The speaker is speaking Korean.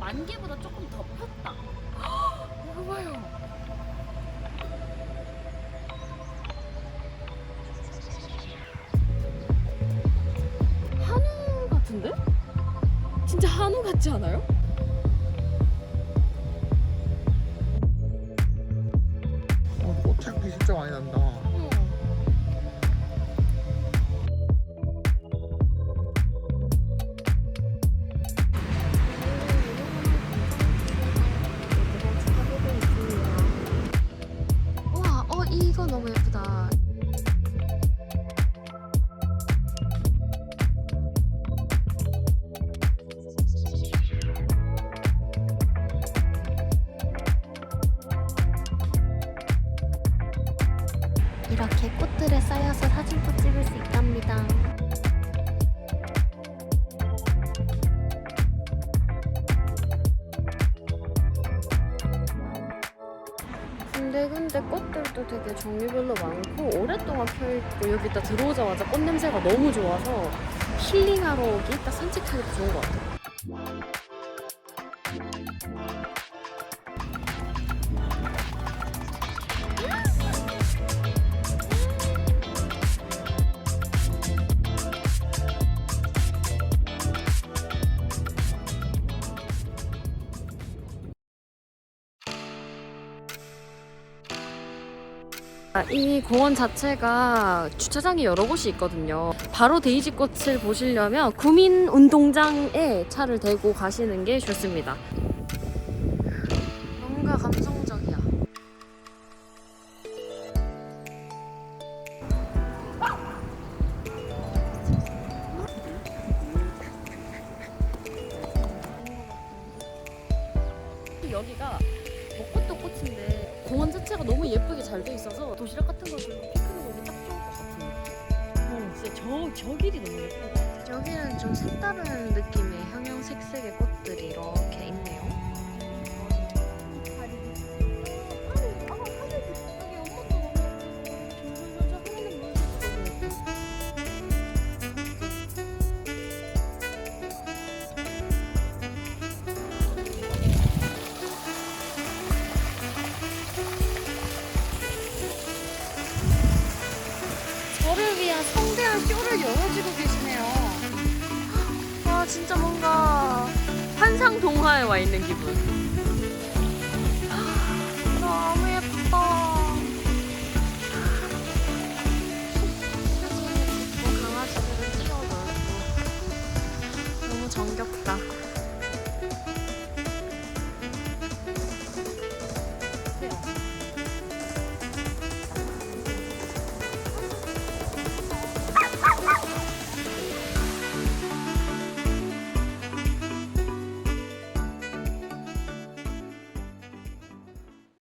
안개보다 조금 더 폈다. 이거 봐요. 한우 같은데? 진짜 한우 같지 않아요? 어, 꽃향기 진짜 많이 난다. 이렇게 꽃들에 쌓여서 사진도 찍을 수 있답니다. 군데군데 꽃들도 되게 종류별로 많고 오랫동안 펴있고 여기다 들어오자마자 꽃 냄새가 너무 좋아서 힐링하러 오기 딱 산책하기도 좋은 것 같아요. 이 공원 자체가 주차장이 여러 곳이 있거든요. 바로 데이지 꽃을 보시려면 구민 운동장에 차를 대고 가시는 게 좋습니다. 공원 자체가 너무 예쁘게 잘 돼 있어서 도시락 같은 거 들고 피크닉 오기 딱 좋을 것 같은 느낌. 어, 진짜 저, 저 길이 너무 예쁘다. 여기는 좀 색다른 느낌의 형형색색의 꽃들이 이렇게 저를 위한 성대한 쇼를 열어주고 계시네요. 와 진짜 뭔가 환상 동화에 와 있는 기분. 너무 예뻐. 강아지들은 뛰어놀고 너무 정겹다.